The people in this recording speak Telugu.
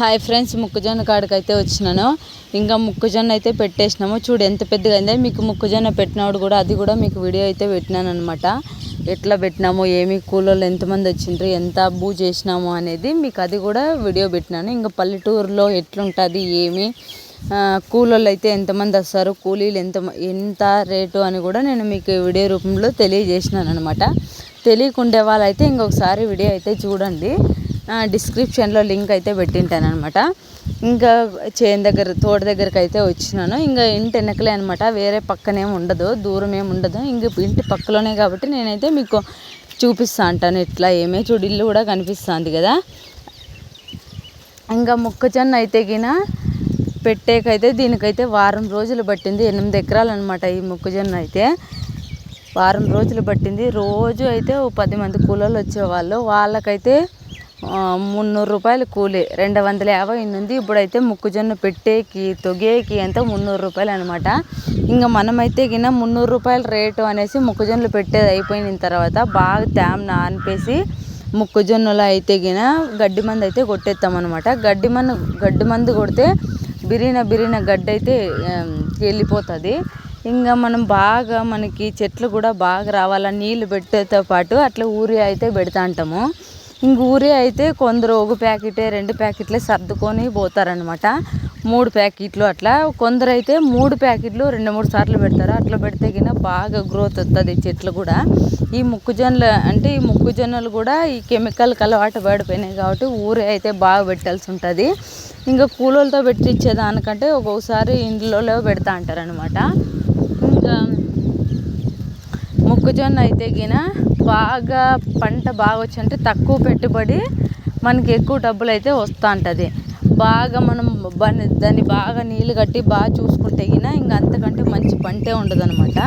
హాయ్ ఫ్రెండ్స్ మొక్కజొన్న కాడికి అయితే వచ్చినాను. ఇంకా మొక్కజొన్న అయితే పెట్టేసినాము. చూడు ఎంత పెద్దగా అయిందో. మీకు ముక్కజొన్న పెట్టినప్పుడు కూడా అది కూడా మీకు వీడియో అయితే పెట్టినాను అనమాట ఎట్లా పెట్టినాము ఏమి కూలోళ్ళు ఎంతమంది వచ్చిండ్రు ఎంత బూ చేసినాము అనేది మీకు అది కూడా వీడియో పెట్టినాను. ఇంకా పల్లెటూరులో ఎట్లుంటుంది ఏమి కూలోళ్ళు అయితే ఎంతమంది వస్తారు కూలీలు ఎంత ఎంత రేటు అని కూడా నేను మీకు వీడియో రూపంలో తెలియజేసినాను అనమాట తెలియకుండే వాళ్ళైతే ఇంకొకసారి వీడియో అయితే చూడండి. డిస్క్రిప్షన్లో లింక్ అయితే పెట్టింటాను అనమాట ఇంకా చేను దగ్గర తోట దగ్గరికి అయితే వచ్చినాను. ఇంకా ఇంటి వెనకలే అనమాట వేరే పక్కనేం ఉండదు దూరం ఏమి ఉండదు. ఇంక ఇంటి పక్కలోనే కాబట్టి నేనైతే మీకు చూపిస్తా అంటాను. ఇట్లా ఏమే చూడు ఇల్లు కూడా కనిపిస్తుంది కదా. ఇంకా మొక్కజొన్న అయితే గిన పెట్టేకైతే దీనికైతే వారం రోజులు పట్టింది. ఎనిమిది ఎకరాలు అనమాట ఈ మొక్కజొన్న అయితే. వారం రోజులు పట్టింది. రోజు అయితే ఓ పది మంది కూలోళ్ళు వచ్చేవాళ్ళు. వాళ్ళకైతే మున్నూరు రూపాయలు కూలీ. రెండు వందల యాభై ఉంది ఇప్పుడైతే మొక్కజొన్న పెట్టేకి తొగేకి ఎంత? మున్నూరు రూపాయలు అనమాట ఇంకా మనమైతే గిన మున్నూరు రూపాయల రేటు అనేసి మొక్కజొన్నలు పెట్టేది అయిపోయిన తర్వాత బాగా తేమ నానిపేసి మొక్కజొన్నలు అయితే గిన గడ్డి మందు అయితే కొట్టేస్తాం అనమాట గడ్డి మందు గడ్డి మందు కొడితే బిరిన బిరిన గడ్డి అయితే వెళ్ళిపోతుంది. ఇంకా మనం బాగా మనకి చెట్లు కూడా బాగా రావాలా నీళ్ళు పెట్టేతో పాటు అట్లా ఊరి అయితే పెడతా అంటాము. ఊరే అయితే కొందరు ఒక ప్యాకెటే రెండు ప్యాకెట్లే సర్దుకొని పోతారనమాట మూడు ప్యాకెట్లు అట్లా. కొందరు అయితే మూడు ప్యాకెట్లు రెండు మూడు సార్లు పెడతారు. అట్లా పెడితే కింద బాగా గ్రోత్ వస్తుంది చెట్లు కూడా. ఈ మొక్కజొన్నలు అంటే ఈ మొక్కజొన్నలు కూడా ఈ కెమికల్కి అలవాటు పడిపోయినాయి కాబట్టి ఊరే అయితే బాగా పెట్టాల్సి ఉంటుంది. ఇంకా కూలోళ్ళతో పెట్టించేదానికంటే ఒక్కొక్కసారి ఇండ్లలో పెడతా అంటారనమాట ఇంకా మొక్కజొన్న అయితే గిన బాగా పంట బాగా వచ్చి అంటే తక్కువ పెట్టుబడి మనకి ఎక్కువ డబ్బులు అయితే వస్తూ ఉంటుంది బాగా మనం దాన్ని బాగా నీళ్ళు కట్టి బాగా చూసుకుంటే గిన ఇంకా అంతకంటే మంచి పంటే ఉండదు అనమాట